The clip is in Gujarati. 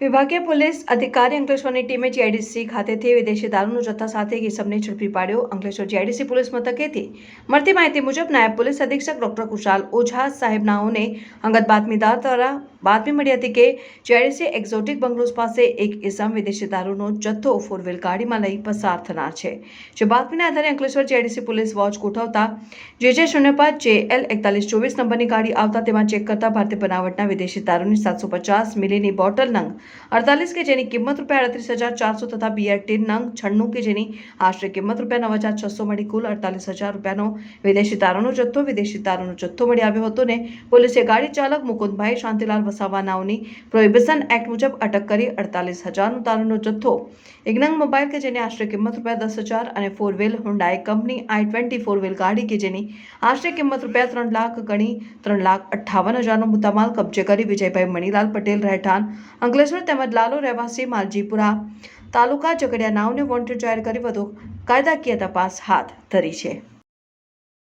વિભાગીય પોલીસ અધિકારી અંકલેશ્વરની ટીમે જીઆઈડીસી ખાતેથી વિદેશી દારૂનો જથ્થા સાથે કિસમને ઝડપી પાડ્યો. અંકલેશ્વર જીઆઈડીસી પોલીસ મથકેથી મળતી માહિતી મુજબ નાયબ પોલીસ અધિક્ષક ડોક્ટર કુશાલ ઓઝા સાહેબનાઓને અંગત બાતમીદાર દ્વારા બાતમી મળી હતી કે જીઆઈડીસી એક્ઝોટિક બંગલોઝ પાસે એક ઇસમ વિદેશી દારૂનો જથ્થો ફોર વ્હીલ ગાડીમાં લઈ પસાર થનાર છે જે બાતમીના આધારે અંકલેશ્વર ચેરિસી પોલીસ વોચ ગોઠવતા જે જે શૂન્ય પાંચ જે એલ એકતાલીસ ચોવીસ નંબરની ગાડી આવતા તેમાં ચેક કરતા ભારતીય બનાવટના વિદેશી દારૂની સાતસો પચાસ મિલીની બોટલ નંગ અડતાલીસ કે જેની કિંમત રૂપિયા અડત્રીસ હજાર ચારસો તથા બિયર ટીન નંગ છન્નું કે જેની આશરે કિંમત રૂપિયા નવ હજાર છસો મળી કુલ અડતાલીસ હજાર રૂપિયાનો વિદેશી દારૂનો જથ્થો વિદેશી દારૂનો જથ્થો મળી આવ્યો હતો ને પોલીસે ગાડી ચાલક મુકુંદભાઈ શાંતિલાલ વસાવા નાવની પ્રોહિબિશન એક્ટ મુજબ અટક કરી અડતાલીસ હજારનો દારૂનો જથ્થો. ઇગ્નંગ મોબાઈલ કે જેની આશરે કિંમત રૂપિયા દસ હજાર અને four wheel Hyundai company i twenty four wheel ગાડી કે જેની આશરે કિંમત રૂપિયા ત્રણ લાખ ગણી ત્રણ લાખ અઠ્ઠાવન હજારનો મુદ્દામાલ કબજે કરી વિજયભાઈ મણીલાલ પટેલ રહેઠાણ, અંકલેશ્વર તેમજ લાલો રહેવાસી માલજીપુરા તાલુકા ઝઘડિયા નાવને વોન્ટેડ જાહેર કરી વધુ કાયદાકીય તપાસ હાથ ધરી છે.